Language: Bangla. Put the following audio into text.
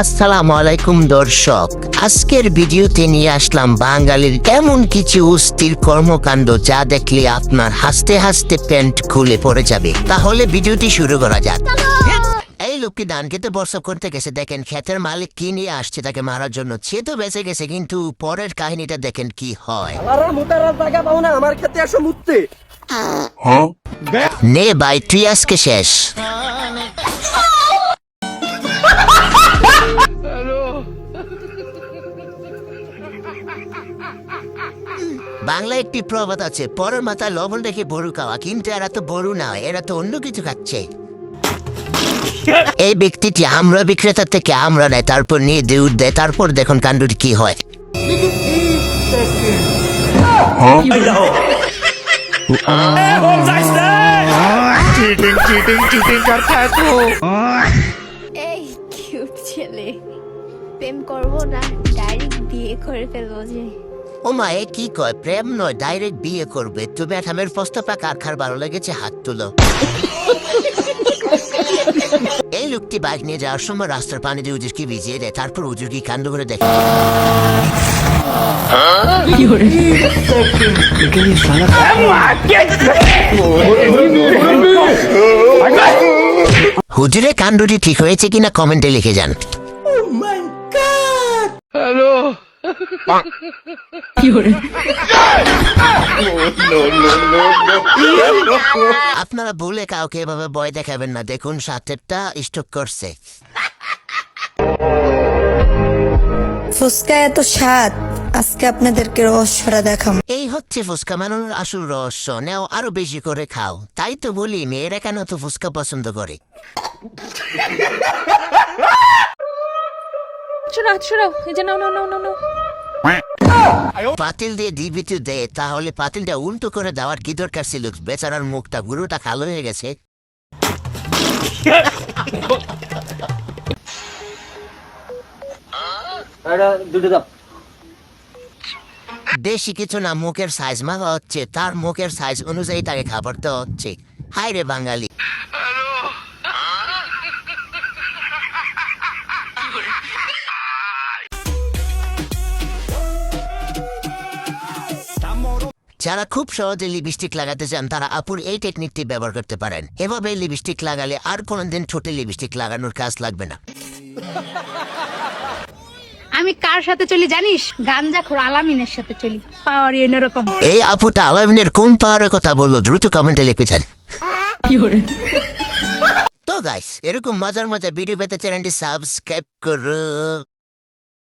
আসসালামু আলাইকুম দর্শক আজকের ভিডিওতে নিয়ে আসলাম বাঙালির এমন কিছু অস্থির কর্মকাণ্ড যা দেখলে আপনার হাসতে হাসতে প্যান্ট খুলে পড়ে যাবে। তাহলে ভিডিওটি শুরু করা যাক। এই লোকটি ধান খেতে বর্ষা করতে গেছে। দেখেন ক্ষেতের মালিক কি নিয়ে আসছে তাকে মারার জন্য। সে তো বেঁচে গেছে কিন্তু পরের কাহিনীটা দেখেন কি হয়। আর মোটার জায়গা পাও না আমার ক্ষেত্রে এসো মুততে। নে ভাই তুই আজকে শেষ। বাংলা একটি প্রবাদ আছে পরের মাথায় লবণ রেখে বড়ু খাওয়া কিন্তু এরা তো বড়ু না এরা তো অন্য কিছু খাচ্ছে। এই ব্যক্তিটি আমরা বিক্রেতা থেকে আমরা নেয় তারপর নিয়ে দুধ দেয় তারপর দেখুন কাণ্ডটি কি হয়। Oh, চিটিং চিটিং চিটিং আর থাকো এই কিউট ছেলে প্রেম করব না ডাইরেক্ট বিয়ে করে ফেলব যে ও মা এ কি কয় প্রেম নয় ডাইরেক্ট বিয়ে করবে তুমি আঠামের প্রস্তাবটা কারখার ভালো লেগেছে হাত তুলো এই লোকটি বাইক নিয়ে যাওয়ার সময় রাস্তার পানি দিয়ে উজুরকে ভিজিয়ে দেয় তারপর উজির কি কাণ্ড করে দেখে কি হুজুরের কাণ্ডটি ঠিক হয়েছে কিনা কমেন্টে লিখে যান। আপনারা ভুলে কাউকে এভাবে ভয় দেখাবেন না। দেখুন সাথেরটা স্টক করছে। ফুচকা এত স্বাদ। আজকে আপনাদেরকে রহস্যটা দেখাম। এই হচ্ছে ফুচকা বানানোর আসল রহস্য। নেও আরও বেশি করে খাও। তাই তো বলি মেয়েরা কেন তো ফুচকা পছন্দ করে? শোনো শোনো এই যে নাও নাও নাও নাও নাও। পাতিল দিয়ে ডিবিটি দেয় তাহলে পাতিলটা উল্টো করে দেওয়ার কি দরকার ছিল? বেচারার মুখটা গুরুটা কালো হয়ে গেছে। দুটো দাও। বেশি কিছু না, মুখের সাইজ মাপা হচ্ছে। তার মুখের সাইজ অনুযায়ী তাকে খাবার দেওয়া হচ্ছে। হাই রে বাঙালি। যারা খুব সহজে লিপস্টিক লাগাতে চান, তারা আপুর এই টেকনিকটি ব্যবহার করতে পারেন। এভাবে লিপস্টিক লাগালে আর কোনোদিন ঠোঁটে লিপস্টিক লাগানোর কাজ লাগবে না। আমি কার সাথে চলি জানিস? গাঞ্জাখোর আলামিনের সাথে চলি। পাওয়ার এরকম এই আপুটা আলামিনের কোন পাওয়ারের কথা বলল? দ্রুত কমেন্টে লিখে যান। তো গাইস এরকম মজার মজার ভিডিও পেতে চ্যানেলটি সাবস্ক্রাইব করো।